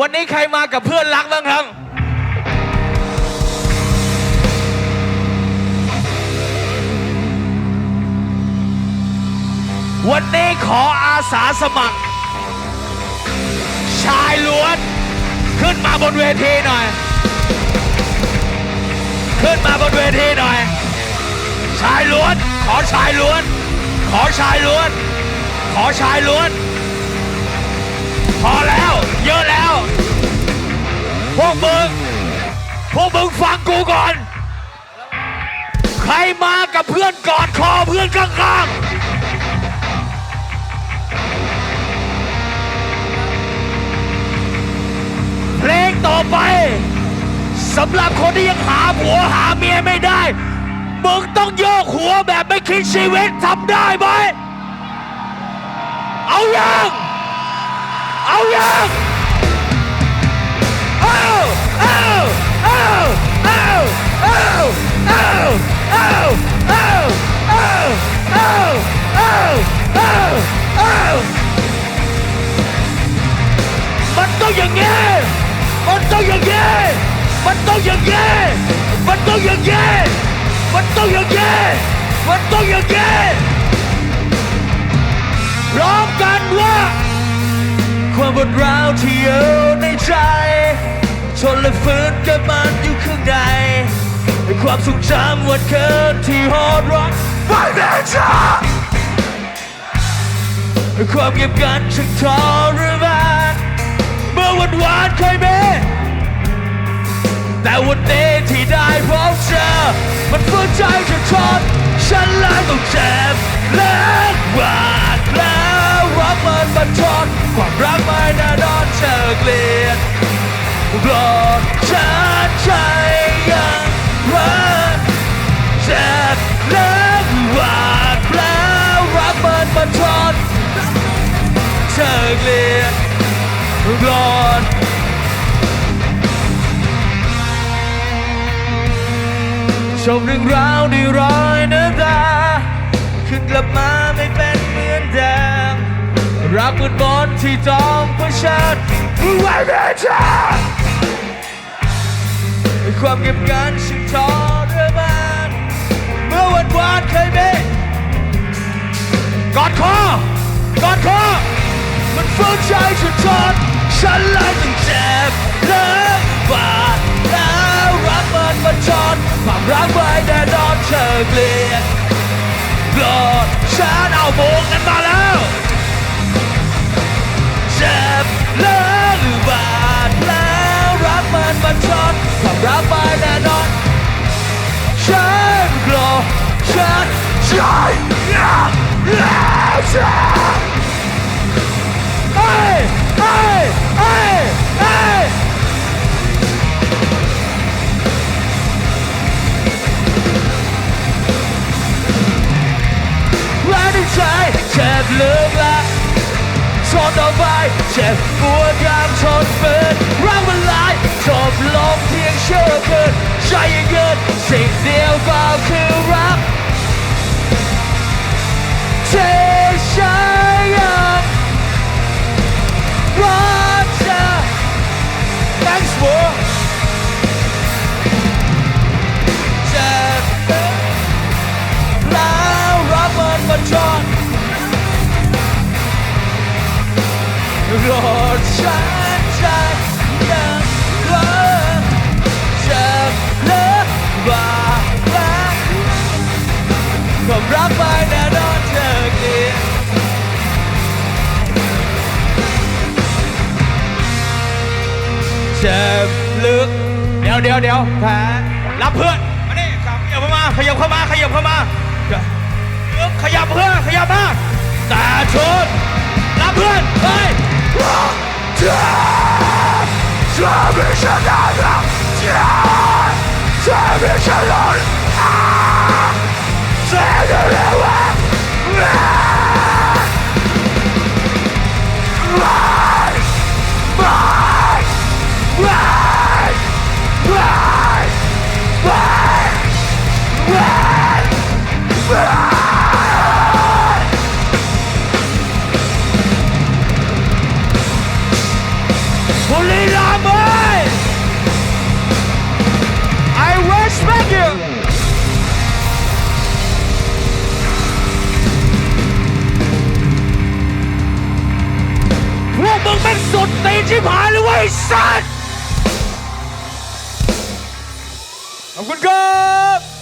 วันนี้ใครมากับเพื่อนรักบ้างครับ วันนี้ขออาสาสมัคร ชายล้วน ขึ้นมาบนเวทีหน่อย ขึ้นมาบนเวทีหน่อย ชายล้วน ขอชายล้วน ขอชายล้วน ขอชายล้วน วกมึง พวกมึงฟังกูก่อน ใครมากับเพื่อนกอดคอเพื่อนข้างๆ เพลงต่อไปสำหรับคนที่ยังหาผัวหาเมียไม่ได้ มึงต้องโยกหัวแบบไม่คิดชีวิตทำได้ไหม เอาอยังเอาอยัง มันต้องอย่างงี้มันต้องอย่างงี้มันต้องอย่างงี้มันต้องอย่างงี้มันต้องอย่างงี้มันต้องอย่างงี้ร้องกันว่า ความปวดร้าวที่อยู่ในใจชนและฟื้นกับมันอยู่ข้างในในความทรงจำวันคืนที่โหดร้ายไม่แน่ใจในความเงียบงันช่างทรมาน เมื่อวันวานเคยมีแต่วันนี้ที่ได้พบเจอ มันฟื้นใจจะทนฉันเลยต้องเจ็บและหวาดแล้วรักมันบันทอนความรักไม่แน่นอนเธอเกลียดรอฉันใจยังรักเจ็บและหวาดแล้วรักมันบันทอนเธอเกลียดรอ ชมเรื่องราวด้วยรอยน้ำตาขึ้นกลับมาไม่เป็นเหมือนเดิมรักมืดมนที่ต้องเผชิญไว้ไม่ได้ความเก็บงันฉันทรมานเมื่อวันวานเคยมีกอดคอกอดคอมันฟื้นใจฉันทนฉันเลย รักไม่แน่นอนเธอเกลียดกอดฉันเอาโมงกันมาแล้วเจ็บแล้วบาดแล้วรักมันมันจอนความรักไม่แน่นอนฉันกลัวฉันใจ นเอาไปเจ็บปวดยังทนเปิดรักมันลายจบลงเพียงเชื่อเกินใจเงิน รอฉันใจยังรักเจ็บและบาดและความรักไม่แน่นอนเธอเกลียเจ็บลึกเดี๋ยวเดี๋ยวเดี๋ยวแพ้รับเพื่อนมาดิครับขยับเข้ามาขยับเข้ามาขยับเข้ามาเดี๋ยวขยับเพื่อนขยับมาแต่ชนรับเพื่อนไม่ Save me, Shalom! Save me, Shalom! นสุดตีนชิบหายเลยเว้ยไอ้สัตว์ขอบคุณครับ